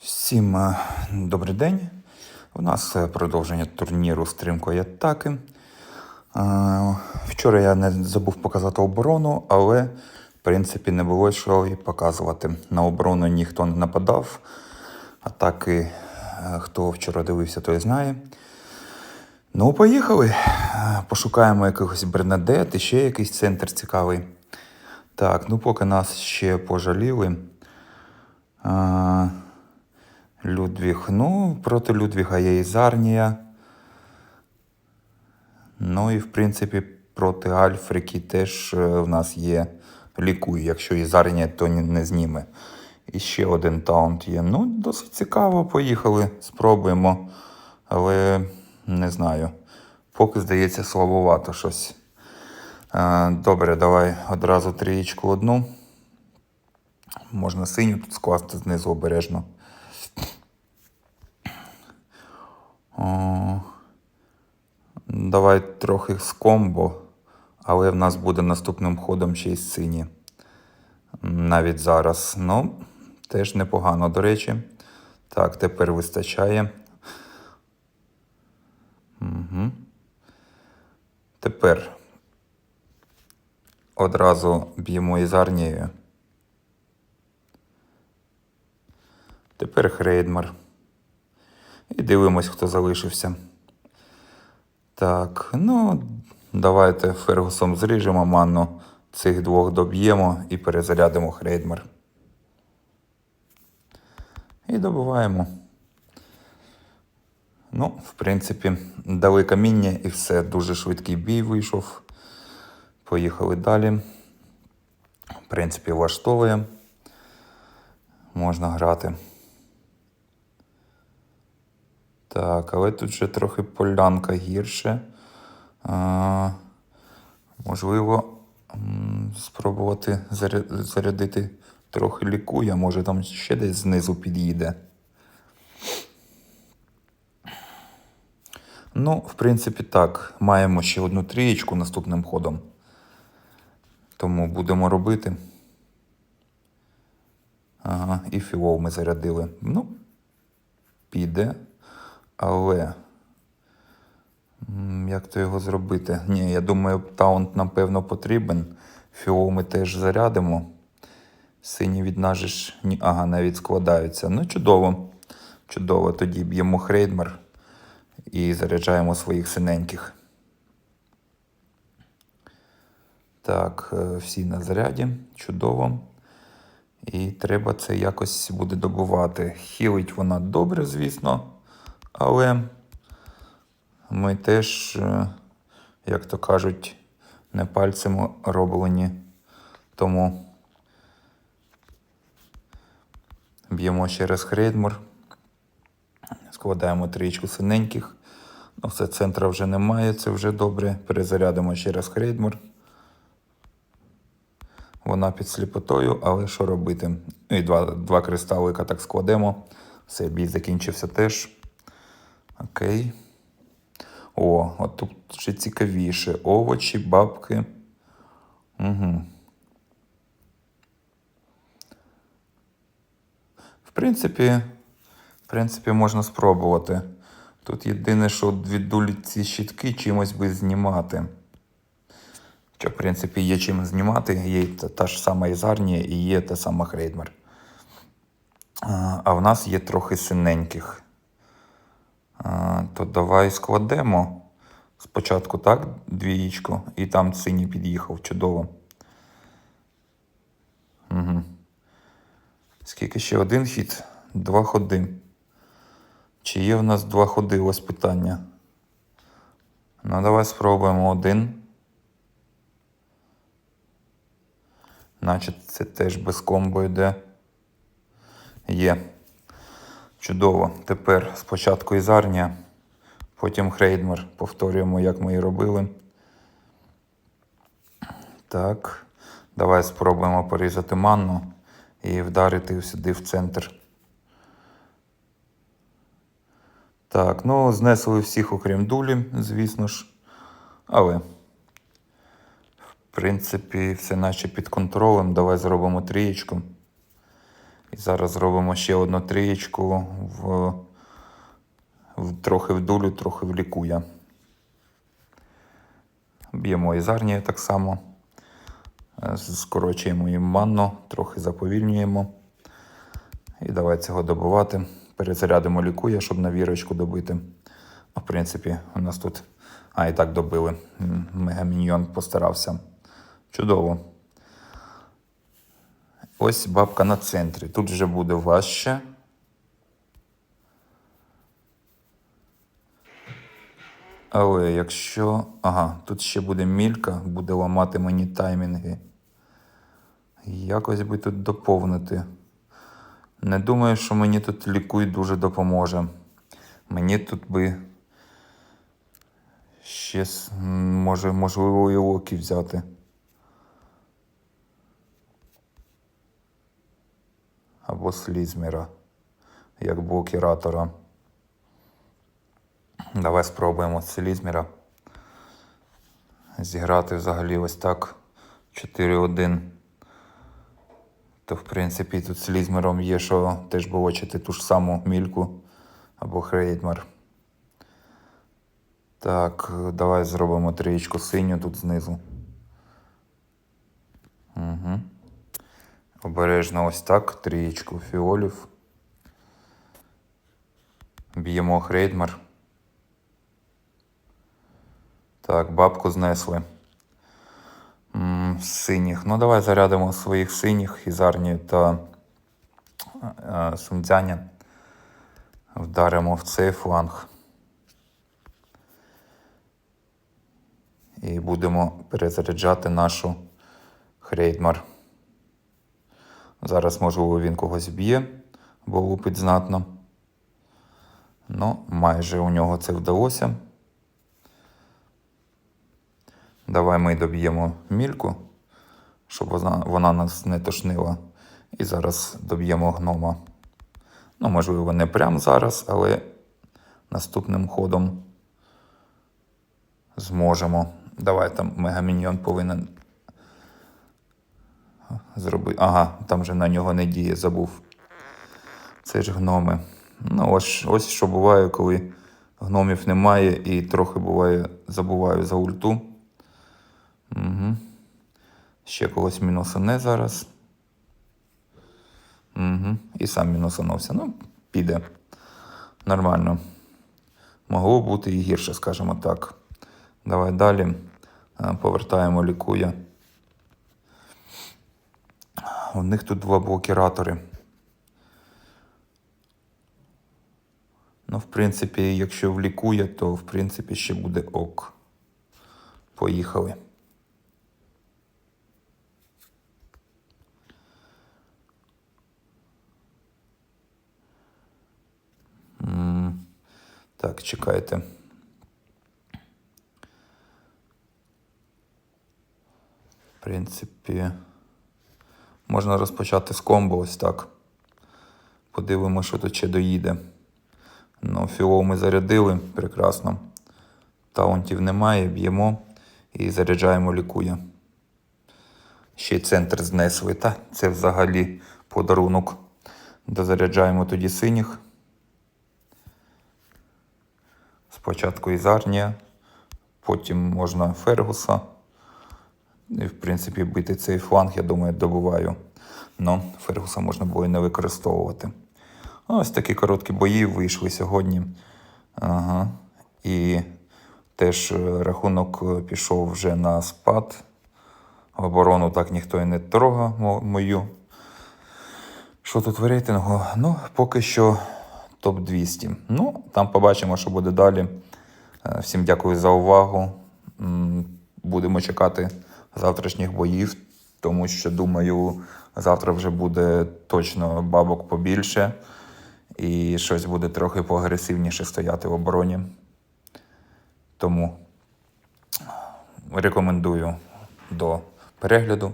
Всім е, добрий день. У нас е, продовження турніру стримкої атаки. Е, Вчора я не забув показати оборону, але в принципі не було що і показувати. На оборону ніхто не нападав. Атаки, хто вчора дивився, той знає. Ну, поїхали. Пошукаємо якихось Бернадет і ще якийсь центр цікавий. Так, ну поки нас ще пожаліли. Людвіг. Ну, проти Людвіга є Ізарнія. Ну і в принципі проти Альфрики теж е, в нас є лікуй, якщо Ізарнія, то не зніме. І ще один таунт є. Ну, досить цікаво, поїхали, спробуємо. Але не знаю. Поки здається слабовато щось. Е, Добре, давай одразу трієчку одну. Можна синю тут скласти знизу обережно. О, давай трохи з комбо, але в нас буде наступним ходом ще й сині. Навіть зараз. Ну, теж непогано, до речі. Так, тепер вистачає. Угу. Тепер одразу б'ємо із арнією. Тепер Хрейдмар. І дивимось, хто залишився. Так, ну, давайте Фергусом зріжемо манну, цих двох доб'ємо і перезарядимо Хрейдмар. І добиваємо. Ну, в принципі, дали каміння і все. Дуже швидкий бій вийшов. Поїхали далі. В принципі, влаштовує. Можна грати. Так, але тут вже трохи полянка гірше. А, можливо, спробувати зарядити трохи лікуя, може там ще десь знизу під'їде. Ну, в принципі, так. Маємо ще одну трієчку наступним ходом. Тому будемо робити. Ага, і філов ми зарядили. Ну, піде. Але. Як то його зробити? Ні, я думаю, таунт, напевно, потрібен. Фіол ми теж зарядимо. Сині від нас ж ні, ага, навіть складаються. Ну, чудово. Чудово. Тоді б'ємо Хрейдмар і заряджаємо своїх синеньких. Так, е, всі на заряді. Чудово. І треба це якось буде добувати. Хілить вона добре, звісно, але ми теж, е, як то кажуть, не пальцем роблені. Тому б'ємо ще раз Хрейдмор. Складаємо трічку синеньких. Ну, все, центра вже немає, це вже добре. Перезарядимо ще раз Хрейдмор. Вона під сліпотою, але що робити? Ну і два, два кристалика так складемо. Все, бій закінчився теж. Окей. О, от тут ще цікавіше. Овочі, бабки. Угу. В принципі, в принципі, можна спробувати. Тут єдине, що віддулі ці щітки чимось би знімати. Що, в принципі, є чим знімати, є та, ж сама Ізарнія і є та сама Хрейдмер. А в нас є трохи синеньких. То давай складемо спочатку так, двієчку, і там синій під'їхав. Чудово. Угу. Скільки ще один хід? Два ходи. Чи є в нас два ходи? Ось питання. Ну, давай спробуємо один. Значить, це теж без комбо йде. Є. Чудово. Тепер спочатку Ізарнія, потім Хрейдмер. Повторюємо, як ми і робили. Так. Давай спробуємо порізати манну і вдарити сюди в центр. Так, ну, знесли всіх, окрім дулі, звісно ж. Але, в принципі, все наче під контролем. Давай зробимо трієчку. І зараз зробимо ще одну трієчку в, в трохи в дулю, трохи в лікуя. Б'ємо ізарнію так само. Е, Скорочуємо їм манну, трохи заповільнюємо. І давай цього добувати. Перезарядимо лікуя, щоб на вірочку добити. Ну, В принципі, у нас тут. А, і так добили. Мегаміньйон постарався. Чудово. Ось бабка на центрі. Тут вже буде важче. Але якщо. Ага, тут ще буде мілька, буде ламати мені таймінги. Якось би тут доповнити. Не думаю, що мені тут лікуй дуже допоможе. Мені тут би ще може, можливо і локі взяти. Або слізміра, як блокіратора. Давай спробуємо слізміра. Зіграти взагалі ось так 4-1. То, в принципі, тут з лізмером є, що теж блочити ту ж саму мільку або хрейдмер. Так, давай зробимо трієчку синю тут знизу. Угу. Обережно ось так, трієчку фіолів. Б'ємо хрейдмер. Так, бабку знесли. М, Синіх. Ну, давай зарядимо своїх синіх, Ізарні та е. Вдаримо в цей фланг. І будемо перезаряджати нашу Хрейдмар. Зараз, можливо, він когось б'є, бо лупить знатно. Ну, майже у нього це вдалося. Давай ми доб'ємо мільку, щоб вона, вона нас не тошнила. І зараз доб'ємо гнома. Ну, можливо, не прямо зараз, але наступним ходом зможемо. Давай там мегаміньйон повинен зробити. Ага, там же на нього не діє, забув. Це ж гноми. Ну, ось, ось що буває, коли гномів немає, і трохи буває, забуваю за ульту. Угу. Ще когось мінусане зараз. Угу. І сам мінусанувся. Ну, піде. Нормально. Могло бути і гірше, скажімо так. Давай далі. Е, Повертаємо лікуя. У них тут два блокіратори. Ну, в принципі, якщо влікує, то в принципі ще буде ок. Поїхали. Так, чекайте. В принципі, можна розпочати з комбо ось так. Подивимося, що тут ще доїде. Ну, філов ми зарядили прекрасно. Таунтів немає, б'ємо і заряджаємо лікуя. Ще й центр знесли. Та це взагалі подарунок. Дозаряджаємо тоді синіх. Спочатку Ізарнія, потім можна Фергуса. І, в принципі, бити цей фланг, я думаю, добуваю. Но Фергуса можна було і не використовувати. Ось такі короткі бої вийшли сьогодні. Ага. І теж е, рахунок е, пішов вже на спад. Оборону так ніхто і не трогав мою. Що тут в рейтингу? Ну, поки що топ-200. Ну, там побачимо, що буде далі. Е, Всім дякую за увагу. Будемо чекати завтрашніх боїв, тому що, думаю, завтра вже буде точно бабок побільше. І щось буде трохи поагресивніше стояти в обороні. Тому рекомендую до перегляду.